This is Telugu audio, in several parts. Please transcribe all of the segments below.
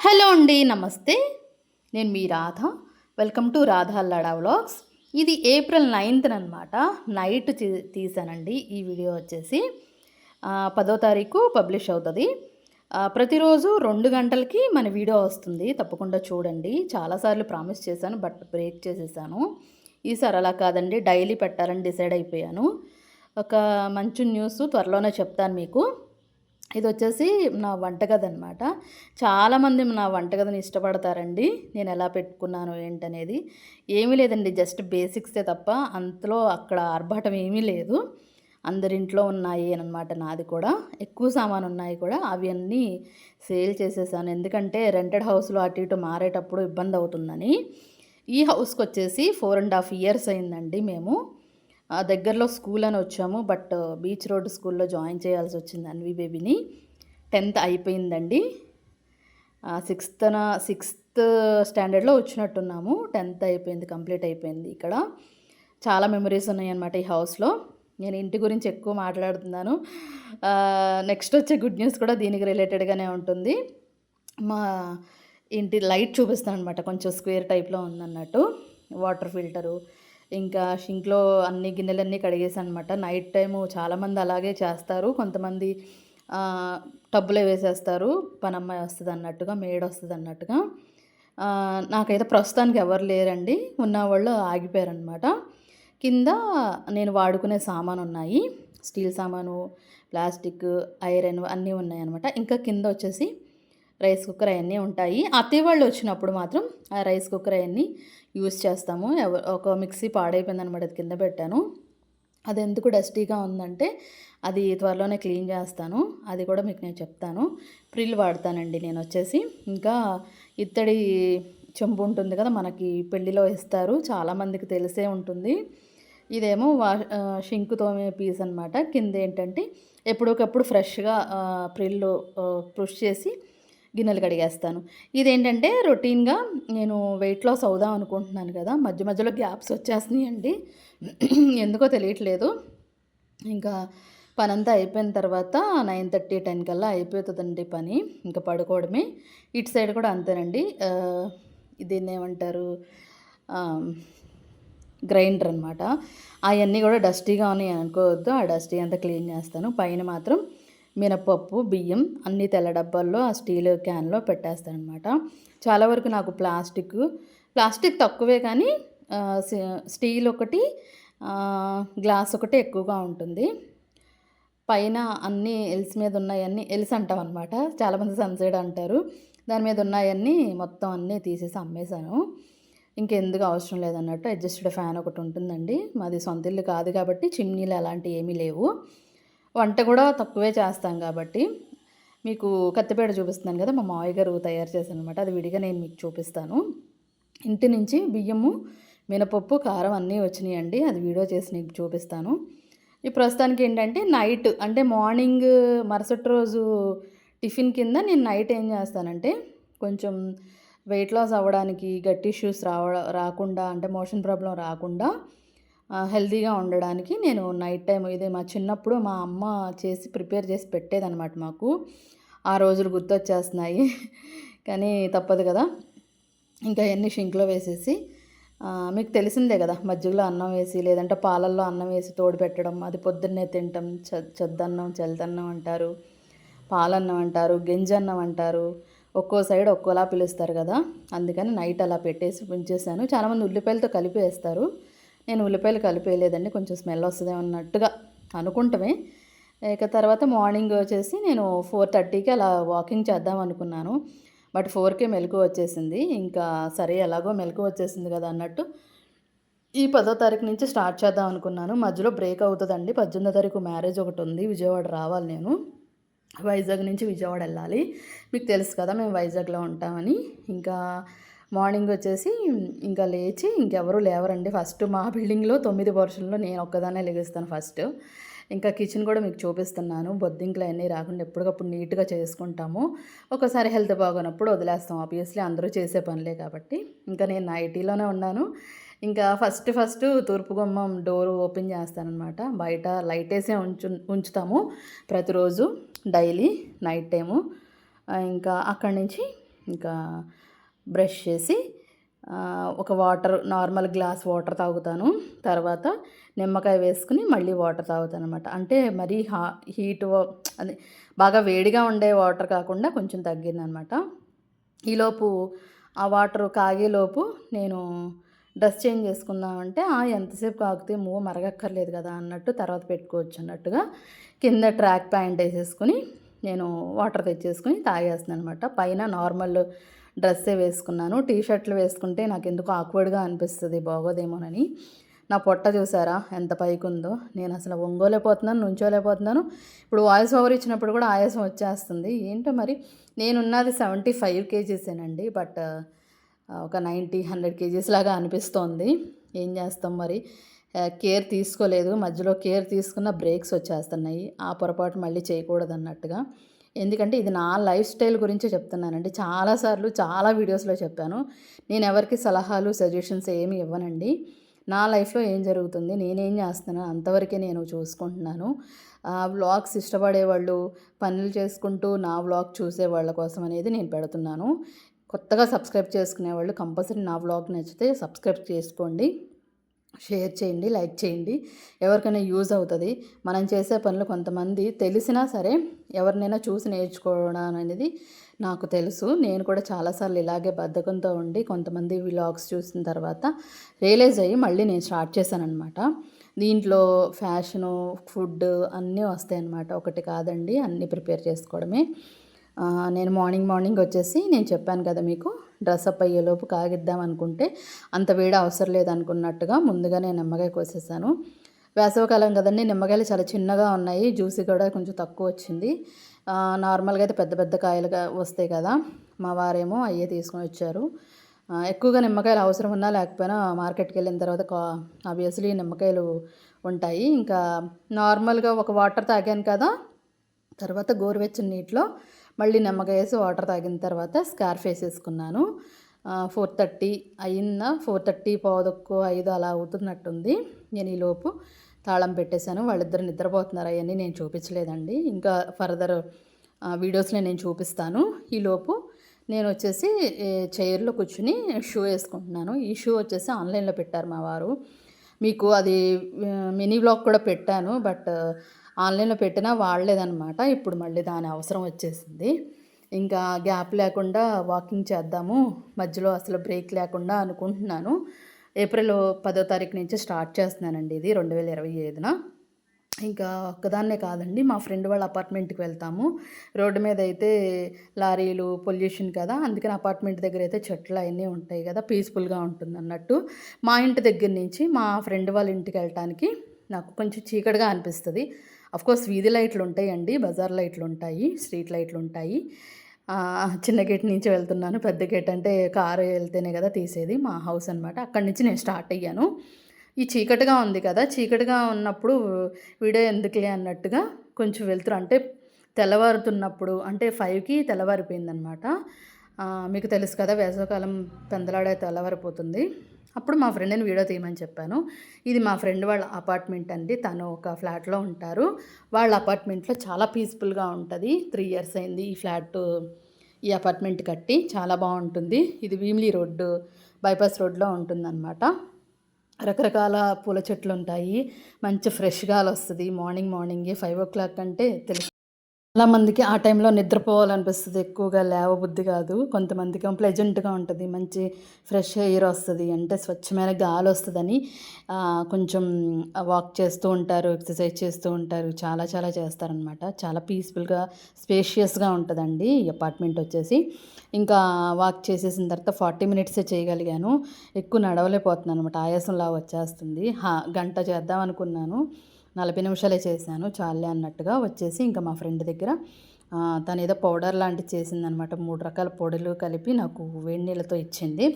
హలో అండి నమస్తే. నేను మీ Radha. Welcome to Radha లడా vlogs. ఇది ఏప్రిల్ నైన్త్ అనమాట నైట్ తీ- తీసానండి. ఈ వీడియో వచ్చేసి పదో తారీఖు పబ్లిష్ అవుతుంది. ప్రతిరోజు రెండు గంటలకి మన వీడియో వస్తుంది. తప్పకుండా చూడండి. చాలాసార్లు ప్రామిస్ చేశాను బట్ బ్రేక్ చేసేసాను. ఈసారి అలా కాదండి. డైలీ పెట్టాలని డిసైడ్ అయిపోయాను. ఒక మంచి న్యూస్ త్వరలోనే చెప్తాను మీకు. ఇది వచ్చేసి నా వంటగది అనమాట చాలామంది నా వంటగదిని ఇష్టపడతారండి. నేను ఎలా పెట్టుకున్నాను ఏంటనేది. ఏమీ లేదండి. జస్ట్ బేసిక్సే తప్ప అంతలో అక్కడ ఆర్భాటం ఏమీ లేదు. అందరింట్లో ఉన్నాయి అనమాట నాది కూడా. ఎక్కువ సామాను ఉన్నాయి కూడా. అవి అన్నీ సేల్ చేసేసాను. ఎందుకంటే రెంటెడ్ హౌస్లో అటు ఇటు మారేటప్పుడు ఇబ్బంది అవుతుందని ఈ హౌస్కి వచ్చేసి ఫోర్ అండ్ హాఫ్ ఇయర్స్ అయిందండి మేము. దగ్గరలో స్కూల్ అని వచ్చాము బట్ బీచ్ రోడ్ స్కూల్లో జాయిన్ చేయాల్సి వచ్చింది అన్వి బేబీని. టెన్త్ అయిపోయిందండి. సిక్స్త్ సిక్స్త్ స్టాండర్డ్లో వచ్చినట్టున్నాము. టెన్త్ అయిపోయింది కంప్లీట్ అయిపోయింది ఇక్కడ. చాలా మెమరీస్ ఉన్నాయన్నమాట ఈ హౌస్లో. నేను ఇంటి గురించి ఎక్కువ మాట్లాడుతున్నాను. నెక్స్ట్ వచ్చే గుడ్ న్యూస్ కూడా దీనికి రిలేటెడ్గానే ఉంటుంది. మా ఇంటి లైట్ చూపిస్తాను అనమాట కొంచెం స్క్వేర్ టైప్లో ఉందన్నట్టు. వాటర్ ఫిల్టరు ఇంకా షింక్లో అన్ని గిన్నెలన్నీ కడిగేసాను అనమాట నైట్ టైము చాలామంది అలాగే చేస్తారు. కొంతమంది టబ్బులే వేసేస్తారు. పనమ్మాయి వస్తుంది అన్నట్టుగా మేడ్ వస్తుంది అన్నట్టుగా నాకైతే ప్రస్తుతానికి ఎవరు లేరండి. ఉన్న వాళ్ళు ఆగిపోయారనమాట. కింద నేను వాడుకునే సామాను ఉన్నాయి స్టీల్ సామాను ప్లాస్టిక్ ఐరన్ అన్నీ ఉన్నాయి అనమాట ఇంకా కింద వచ్చేసి రైస్ కుక్కర్ అవన్నీ ఉంటాయి. అత్తయ్య వాళ్ళు వచ్చినప్పుడు మాత్రం ఆ రైస్ కుక్కర్ అవన్నీ యూస్ చేస్తాము. ఎవ- ఒక మిక్సీ పాడైపోయింది అనమాట అది కింద పెట్టాను. అది ఎందుకు డస్టీగా ఉందంటే అది త్వరలోనే క్లీన్ చేస్తాను. అది కూడా మీకు నేను చెప్తాను. ప్రిల్ వాడతానండి నేను వచ్చేసి. ఇంకా ఇత్తడి చెంబు ఉంటుంది కదా మనకి పెళ్ళిలో ఇస్తారు చాలామందికి తెలిసే ఉంటుంది. ఇదేమో వా షింకు తోమే పీస్ అనమాట. కింద ఏంటంటే ఎప్పుడొకప్పుడు ఫ్రెష్గా ప్రిల్లు పుష్ చేసి గిన్నెలు కడిగేస్తాను. ఇదేంటంటే రొటీన్గా నేను వెయిట్ లాస్ అవుదాం అనుకుంటున్నాను కదా మధ్య మధ్యలో గ్యాప్స్ వచ్చేస్తున్నాయండి. ఎందుకో తెలియట్లేదు. ఇంకా పని అంతా అయిపోయిన తర్వాత నైన్ థర్టీ టెన్ కల్లా అయిపోతుందండి పని ఇంకా పడుకోవడమే. ఇటు సైడ్ కూడా అంతేనండి. దీన్ని ఏమంటారు? గ్రైండర్ అనమాట అవన్నీ కూడా డస్టీగా ఉన్నాయి అనుకోవద్దు ఆ డస్టీ అంతా క్లీన్ చేస్తాను. పైన మాత్రం మినపప్పు బియ్యం అన్ని తెల్ల డబ్బాల్లో ఆ స్టీల్ క్యాన్లో పెట్టేస్తాను అనమాట చాలా వరకు నాకు ప్లాస్టిక్ ప్లాస్టిక్ తక్కువే కానీ స్టీల్ ఒకటి గ్లాస్ ఒకటి ఎక్కువగా ఉంటుంది. పైన అన్ని ఎల్స్ మీద ఉన్నాయన్నీ ఎల్స్ అంటాం అనమాట చాలామంది సన్సైడ్ అంటారు. దాని మీద ఉన్నాయన్నీ మొత్తం అన్నీ తీసేసి అమ్మేశాను. ఇంకెందుకు అవసరం లేదన్నట్టు అడ్జస్టెడ్ ఫ్యాన్ ఒకటి ఉంటుందండి. మాది సొంత ఇల్లు కాదు కాబట్టి చిమ్నీలు అలాంటివి ఏమీ లేవు. వంట కూడా తక్కువే చేస్తాం కాబట్టి మీకు కత్తిపేట చూపిస్తున్నాను కదా మా మావయ్య గారు తయారు చేశాను అనమాట అది విడిగా నేను మీకు చూపిస్తాను. ఇంటి నుంచి బియ్యము మినపప్పు కారం అన్నీ వచ్చినాయండి. అది వీడియో చేసి నీకు చూపిస్తాను. ఈ ప్రస్తుతానికి ఏంటంటే నైట్ అంటే మార్నింగ్ మరుసటి రోజు టిఫిన్ కింద నేను నైట్ ఏం చేస్తానంటే కొంచెం వెయిట్ లాస్ అవ్వడానికి గట్టి ఇష్యూస్ రావ రాకుండా అంటే మోషన్ ప్రాబ్లం రాకుండా హెల్తీగా ఉండడానికి నేను నైట్ టైం ఇది మా చిన్నప్పుడు మా అమ్మ చేసి ప్రిపేర్ చేసి పెట్టేదన్నమాట మాకు. ఆ రోజులు గుర్తొచ్చేస్తున్నాయి. కానీ తప్పదు కదా. ఇంకా ఎన్ని షింక్లో వేసేసి మీకు తెలిసిందే కదా మజ్జిగలో అన్నం వేసి లేదంటే పాలల్లో అన్నం వేసి తోడు పెట్టడం అది పొద్దున్నే తింటాం చ చద్దన్నం చల్లదన్నం అంటారు పాలన్నం అంటారు గింజన్నం అంటారు. ఒక్కో సైడ్ ఒక్కోలా పిలుస్తారు కదా. అందుకని నైట్ అలా పెట్టేసి ఉంచేసాను. చాలామంది ఉల్లిపాయలతో కలిపి వేస్తారు. నేను ఉల్లిపాయలు కలిపి వేయలేదండి కొంచెం స్మెల్ వస్తుంది అన్నట్టుగా అనుకుంటమే. ఇక తర్వాత మార్నింగ్ వచ్చేసి నేను ఫోర్ థర్టీకి అలా వాకింగ్ చేద్దాం అనుకున్నాను. బట్ ఫోర్కే మెలకు వచ్చేసింది. ఇంకా సరే ఎలాగో మెలకు వచ్చేసింది కదా అన్నట్టు ఈ పదో తారీఖు నుంచి స్టార్ట్ చేద్దాం అనుకున్నాను. మధ్యలో బ్రేక్ అవుతుందండి. పద్దెనిమిదో తారీఖు మ్యారేజ్ ఒకటి ఉంది. విజయవాడ రావాలి నేను. వైజాగ్ నుంచి విజయవాడ వెళ్ళాలి. మీకు తెలుసు కదా మేము వైజాగ్లో ఉంటామని. ఇంకా మార్నింగ్ వచ్చేసి ఇంకా లేచి ఇంకెవరూ లేవరండి. ఫస్ట్ మా బిల్డింగ్లో తొమ్మిది పర్షన్లో నేను ఒక్కదాన్నే లెగిస్తాను ఫస్ట్. ఇంకా కిచెన్ కూడా మీకు చూపిస్తున్నాను. బొద్దింకలు అన్నీ రాకుండా ఎప్పటికప్పుడు నీట్గా చేసుకుంటాము. ఒకసారి హెల్త్ బాగోనప్పుడు వదిలేస్తాం. ఆబ్వియస్లీ అందరూ చేసే పనులే కాబట్టి. ఇంకా నేను నైటీలోనే ఉన్నాను. ఇంకా ఫస్ట్ ఫస్ట్ తూర్పు గుమ్మం డోర్ ఓపెన్ చేస్తానన్నమాట. బయట లైట్ వేసే ఉంచు ఉంచుతాము ప్రతిరోజు డైలీ నైట్ టైము. ఇంకా అక్కడి నుంచి ఇంకా బ్రష్ చేసి ఒక వాటర్ నార్మల్ గ్లాస్ వాటర్ తాగుతాను. తర్వాత నిమ్మకాయ వేసుకుని మళ్ళీ వాటర్ తాగుతాను అనమాట అంటే మరీ హా హీట్ అది బాగా వేడిగా ఉండే వాటర్ కాకుండా కొంచెం తగ్గిందనమాట ఈలోపు ఆ వాటర్ కాగేలోపు నేను డ్రెస్ చేంజ్ చేసుకుందామంటే "ఆ, ఎంతసేపు కాగితే మూవ్ మరగక్కర్లేదు కదా అన్నట్టు తర్వాత పెట్టుకోవచ్చు అన్నట్టుగా కింద ట్రాక్ ప్యాంట్ వేసేసుకుని నేను వాటర్ తెచ్చేసుకుని తాగేస్తున్నాను అనమాట పైన నార్మల్ డ్రెస్సే వేసుకున్నాను. టీ షర్ట్లు వేసుకుంటే నాకు ఎందుకు ఆక్వర్డ్గా అనిపిస్తుంది. బాగోదేమోనని. నా పొట్ట చూసారా? ఎంత పైకి ఉందో నేను అసలు ఒంగోలేకపోతున్నాను నుంచోలేకపోతున్నాను. ఇప్పుడు వాయిస్ ఓవర్ ఇచ్చినప్పుడు కూడా ఆయాసం వచ్చేస్తుంది. ఏంటో మరి? నేనున్నది సెవెంటీ ఫైవ్ కేజీసేనండి బట్ ఒక నైంటీ హండ్రెడ్ కేజీస్ లాగా అనిపిస్తోంది. ఏం చేస్తాం మరి? కేర్ తీసుకోలేదు. మధ్యలో కేర్ తీసుకున్న బ్రేక్స్ వచ్చేస్తున్నాయి. ఆ పొరపాటు మళ్ళీ చేయకూడదు అన్నట్టుగా ఎందుకంటే ఇది నా లైఫ్ స్టైల్ గురించి చెప్తున్నానండి. చాలాసార్లు చాలా వీడియోస్లో చెప్పాను. నేను ఎవరికి సలహాలు సజెషన్స్ ఏమి ఇవ్వనండి. నా లైఫ్లో ఏం జరుగుతుంది నేనేం చేస్తున్నాను అంతవరకే నేను చూసుకుంటున్నాను. వ్లాగ్స్ ఇష్టపడే వాళ్ళు పనులు చేసుకుంటూ నా వ్లాగ్ చూసే వాళ్ళ కోసం అనేది నేను పెడుతున్నాను. కొత్తగా సబ్స్క్రైబ్ చేసుకునే వాళ్ళు కంపల్సరీ నా వ్లాగ్ నచ్చితే సబ్స్క్రైబ్ చేసుకోండి. షేర్ చేయండి లైక్ చేయండి. ఎవరికైనా యూజ్ అవుతుంది. మనం చేసే పనులు కొంతమంది తెలిసినా సరే ఎవరినైనా చూసి నేర్చుకోవడం అనేది నాకు తెలుసు. నేను కూడా చాలాసార్లు ఇలాగే బద్ధకంతో ఉండి కొంతమంది వ్లాగ్స్ చూసిన తర్వాత రియలైజ్ అయ్యి మళ్ళీ నేను స్టార్ట్ చేశాను అనమాట దీంట్లో ఫ్యాషను ఫుడ్ అన్నీ వస్తాయి అన్నమాట ఒకటి కాదండి అన్నీ ప్రిపేర్ చేసుకోవడమే. నేను మార్నింగ్ మార్నింగ్ వచ్చేసి నేను చెప్పాను కదా మీకు డ్రెస్అప్ అయ్యేలోపు కాగిద్దాం అనుకుంటే అంత వేడి అవసరం లేదనుకున్నట్టుగా ముందుగా నేను నిమ్మకాయ కోసేసాను. వేసవికాలం కదండి నిమ్మకాయలు చాలా చిన్నగా ఉన్నాయి జ్యూసీ కూడా కొంచెం తక్కువ వచ్చింది. నార్మల్గా అయితే పెద్ద పెద్ద కాయలుగా వస్తాయి కదా మా వారేమో అయ్యే తీసుకొని వచ్చారు. ఎక్కువగా నిమ్మకాయలు అవసరం ఉన్నా లేకపోయినా మార్కెట్కి వెళ్ళిన తర్వాత ఆబ్వియస్లీ నిమ్మకాయలు ఉంటాయి. ఇంకా నార్మల్గా ఒక వాటర్ తాగాను కదా తర్వాత గోరువెచ్చని నీటిలో మళ్ళీ నిమ్మకాయ వేసి వాటర్ తాగిన తర్వాత స్కార్ఫ్ వేసేసుకున్నాను. ఫోర్ థర్టీ అయిందా? ఫోర్ థర్టీ పోదొక్కు ఐదు అలా అవుతున్నట్టుంది. నేను ఈలోపు తాళం పెట్టేశాను. వాళ్ళిద్దరు నిద్రపోతున్నారు. అవన్నీ నేను చూపించలేదండి. ఇంకా ఫర్దర్ వీడియోస్లో నేను చూపిస్తాను. ఈలోపు నేను వచ్చేసి చైర్లో కూర్చుని షూ వేసుకుంటున్నాను. ఈ షూ వచ్చేసి ఆన్లైన్లో పెట్టారు మా వారు. మీకు అది మినీ బ్లాగ్ కూడా పెట్టాను. బట్ ఆన్లైన్లో పెట్టినా వాడలేదనమాట ఇప్పుడు మళ్ళీ దాని అవసరం వచ్చేసింది. ఇంకా గ్యాప్ లేకుండా వాకింగ్ చేద్దాము. మధ్యలో అసలు బ్రేక్ లేకుండా అనుకుంటున్నాను. ఏప్రిల్ పదో తారీఖు నుంచి స్టార్ట్ చేస్తున్నానండి ఇది రెండు వేల ఇరవై ఐదున. ఇంకా ఒక్కదాన్నే కాదండి మా ఫ్రెండ్ వాళ్ళ అపార్ట్మెంట్కి వెళ్తాము. రోడ్డు మీద అయితే లారీలు పొల్యూషన్ కదా అందుకని అపార్ట్మెంట్ దగ్గర అయితే చెట్లు అవన్నీ ఉంటాయి కదా పీస్ఫుల్గా ఉంటుంది అన్నట్టు మా ఇంటి దగ్గర నుంచి మా ఫ్రెండ్ వాళ్ళ ఇంటికి వెళ్ళటానికి నాకు కొంచెం చీకటిగా అనిపిస్తుంది. కోర్స్ వీధి లైట్లు ఉంటాయండి బజార్ లైట్లు ఉంటాయి స్ట్రీట్ లైట్లు ఉంటాయి. చిన్న గేట్ నుంచి వెళ్తున్నాను పెద్ద గేట్ అంటే కారు వెళ్తేనే కదా తీసేది మా హౌస్ అనమాట అక్కడి నుంచి నేను స్టార్ట్ అయ్యాను. ఈ చీకటిగా ఉంది కదా చీకటిగా ఉన్నప్పుడు వీడియో ఎందుకులే అన్నట్టుగా కొంచెం వెళ్తురు. అంటే తెల్లవారుతున్నప్పుడు అంటే ఫైవ్కి తెల్లవారిపోయిందనమాట మీకు తెలుసు కదా వేసవకాలం పెందలాడే తెల్లవారిపోతుంది. అప్పుడు మా ఫ్రెండ్ని వీడియో తీయమని చెప్పాను. ఇది మా ఫ్రెండ్ వాళ్ళ అపార్ట్మెంట్ అండి. తను ఒక ఫ్లాట్లో ఉంటారు. వాళ్ళ అపార్ట్మెంట్లో చాలా పీస్ఫుల్గా ఉంటుంది. త్రీ ఇయర్స్ అయింది ఈ ఫ్లాట్ ఈ అపార్ట్మెంట్ కట్టి. చాలా బాగుంటుంది. ఇది భీమిలీ రోడ్డు బైపాస్ రోడ్లో ఉంటుందన్నమాట. రకరకాల పూల చెట్లు ఉంటాయి. మంచి ఫ్రెష్ గాలి వస్తుంది మార్నింగ్ మార్నింగే ఫైవ్ ఓ క్లాక్ అంటే తెలుసు. చాలా మందికి ఆ టైంలో నిద్రపోవాలనిపిస్తుంది. ఎక్కువగా లేవబుద్ధి కాదు. కొంతమందికి ప్లెజెంట్గా ఉంటుంది. మంచి ఫ్రెష్ ఎయిర్ వస్తుంది. అంటే స్వచ్ఛమైన గాలి వస్తుందని కొంచెం వాక్ చేస్తూ ఉంటారు ఎక్సర్సైజ్ చేస్తూ ఉంటారు. చాలా చాలా చేస్తారనమాట. చాలా పీస్ఫుల్గా స్పేషియస్గా ఉంటుందండి ఈ అపార్ట్మెంట్ వచ్చేసి. ఇంకా వాక్ చేసేసిన తర్వాత ఫార్టీ మినిట్సే చేయగలిగాను. ఎక్కువ నడవలేకపోతున్నాను అనమాట ఆయాసంలా వచ్చేస్తుంది. హా గంట చేద్దాం అనుకున్నాను నలభై నిమిషాలే చేశాను. చాలే అన్నట్టుగా వచ్చేసి ఇంకా మా ఫ్రెండ్ దగ్గర తను ఏదో పౌడర్ లాంటిది చేసిందనమాట. మూడు రకాల పొడులు కలిపి నాకు వేడి నీళ్ళతో ఇచ్చింది.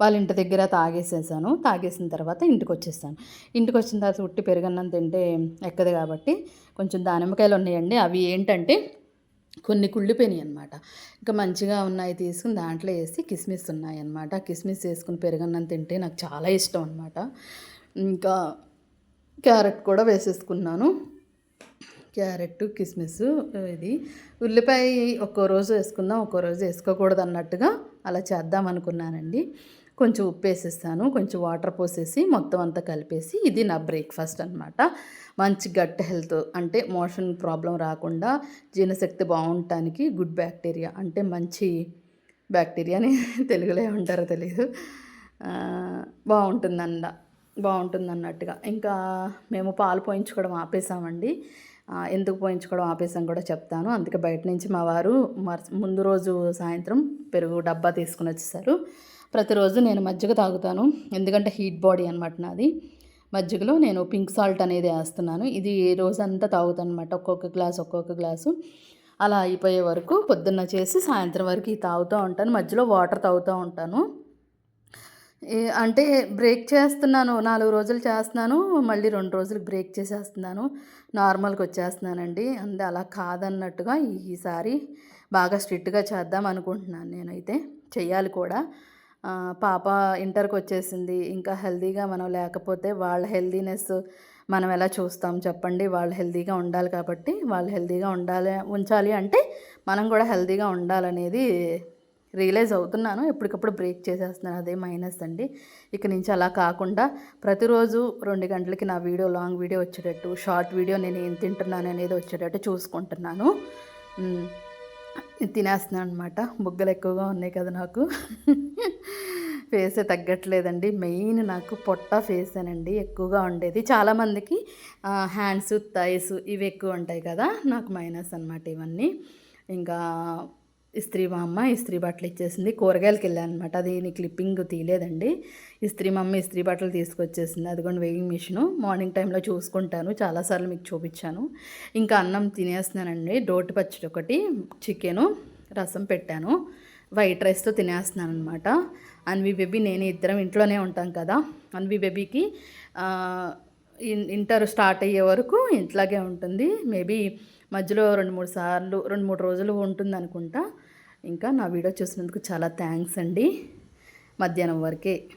వాళ్ళ ఇంటి దగ్గర తాగేసేసాను. తాగేసిన తర్వాత ఇంటికి వచ్చేసాను. ఇంటికి వచ్చిన తర్వాత ఉట్టి పెరుగన్నం తింటే ఎక్కదు కాబట్టి కొంచెం దానిమ్మకాయలు ఉన్నాయండి. అవి ఏంటంటే కొన్ని కుళ్ళిపోయినాయి అనమాట ఇంకా మంచిగా ఉన్నాయి తీసుకుని దాంట్లో వేసి కిస్మిస్ ఉన్నాయి అనమాట కిస్మిస్ వేసుకుని పెరుగన్నం తింటే నాకు చాలా ఇష్టం అనమాట ఇంకా క్యారెట్ కూడా వేసేసుకున్నాను. క్యారెట్ కిస్మిస్ ఇది ఉల్లిపాయ ఒక్కో రోజు వేసుకుందాం ఒక్కో రోజు వేసుకోకూడదు అన్నట్టుగా అలా చేద్దాం అనుకున్నానండి. కొంచెం ఉప్పు వేసేస్తాను కొంచెం వాటర్ పోసేసి మొత్తం అంతా కలిపేసి ఇది నా బ్రేక్ఫాస్ట్ అనమాట మంచి గట్ హెల్త్ అంటే మోషన్ ప్రాబ్లం రాకుండా జీర్ణశక్తి బాగుండటానికి గుడ్ బ్యాక్టీరియా అంటే మంచి బ్యాక్టీరియాని తెలుగులో ఏమంటారో తెలియదు బాగుంటుందన్న. బాగుంటుంది అన్నట్టుగా ఇంకా మేము పాలు పోయించుకోవడం ఆపేసామండి. ఎందుకు పోయించుకోవడం ఆపేసాం కూడా చెప్తాను. అందుకే బయట నుంచి మా వారు ముందు రోజు సాయంత్రం పెరుగు డబ్బా తీసుకుని వచ్చేసారు. ప్రతిరోజు నేను మజ్జిగ తాగుతాను. ఎందుకంటే హీట్ బాడీ అనమాట నాది. మజ్జిగలో నేను పింక్ సాల్ట్ అనేది వేస్తున్నాను. ఇది రోజంతా తాగుతాను అనమాట ఒక్కొక్క గ్లాస్ ఒక్కొక్క గ్లాసు. అలా అయిపోయే వరకు పొద్దున్న చేసి సాయంత్రం వరకు తాగుతూ ఉంటాను. మధ్యలో వాటర్ తాగుతూ ఉంటాను. అంటే బ్రేక్ చేస్తున్నాను నాలుగు రోజులు చేస్తున్నాను మళ్ళీ రెండు రోజులు బ్రేక్ చేసేస్తున్నాను నార్మల్కి వచ్చేస్తున్నానండి. అందు అలా కాదన్నట్టుగా ఈసారి బాగా స్ట్రిక్ట్గా చేద్దాం అనుకుంటున్నాను నేనైతే. చెయ్యాలి కూడా. పాప ఇంటర్కి వచ్చేసింది ఇంకా హెల్తీగా మనం లేకపోతే వాళ్ళ హెల్తీనెస్ మనం ఎలా చూస్తాం చెప్పండి? వాళ్ళు హెల్తీగా ఉండాలి కాబట్టి వాళ్ళు హెల్దీగా ఉండాలి ఉంచాలి అంటే మనం కూడా హెల్దీగా ఉండాలనేది రియలైజ్ అవుతున్నాను. ఎప్పటికప్పుడు బ్రేక్ చేసేస్తున్నాను. అదే మైనస్ అండి. ఇక నుంచి అలా కాకుండా ప్రతిరోజు రెండు గంటలకి నా వీడియో లాంగ్ వీడియో వచ్చేటట్టు షార్ట్ వీడియో నేను ఏం తింటున్నాను అనేది వచ్చేటట్టు చూసుకుంటున్నాను. తినేస్తున్నాను అనమాట బుగ్గలు ఎక్కువగా ఉన్నాయి కదా నాకు. ఫేసే తగ్గట్లేదండి. మెయిన్ నాకు పొట్ట ఫేసేనండి ఎక్కువగా ఉండేది. చాలామందికి హ్యాండ్స్ థైస్ ఇవి ఎక్కువ ఉంటాయి కదా. నాకు మైనస్ అనమాట ఇవన్నీ. ఇంకా ఇస్త్రీ మా అమ్మ ఇస్త్రీ బట్టలు ఇచ్చేసింది. కూరగాయలకి వెళ్ళాను అనమాట అది నీ క్లిప్పింగ్ తీయలేదండి. ఇస్త్రీ మా అమ్మ ఇస్త్రీ బట్టలు తీసుకొచ్చేసింది. అదిగోండి వేయింగ్ మిషన్. మార్నింగ్ టైంలో చూసుకుంటాను. చాలాసార్లు మీకు చూపించాను. ఇంకా అన్నం తినేస్తున్నానండి. డోటి పచ్చడి ఒకటి చికెను రసం పెట్టాను. వైట్ రైస్తో తినేస్తున్నాను అనమాట అన్వి బేబీ నేను ఇద్దరం ఇంట్లోనే ఉంటాం కదా. అన్వి బేబీకి ఇన్- ఇంటర్ స్టార్ట్ అయ్యే వరకు ఇంట్లాగే ఉంటుంది. మేబీ మధ్యలో రెండు మూడు సార్లు రెండు మూడు రోజులు ఉంటుంది అనుకుంటా ఇంకా నా వీడియో చూసినందుకు చాలా థ్యాంక్స్ అండి. మధ్యాహ్నం వరకే.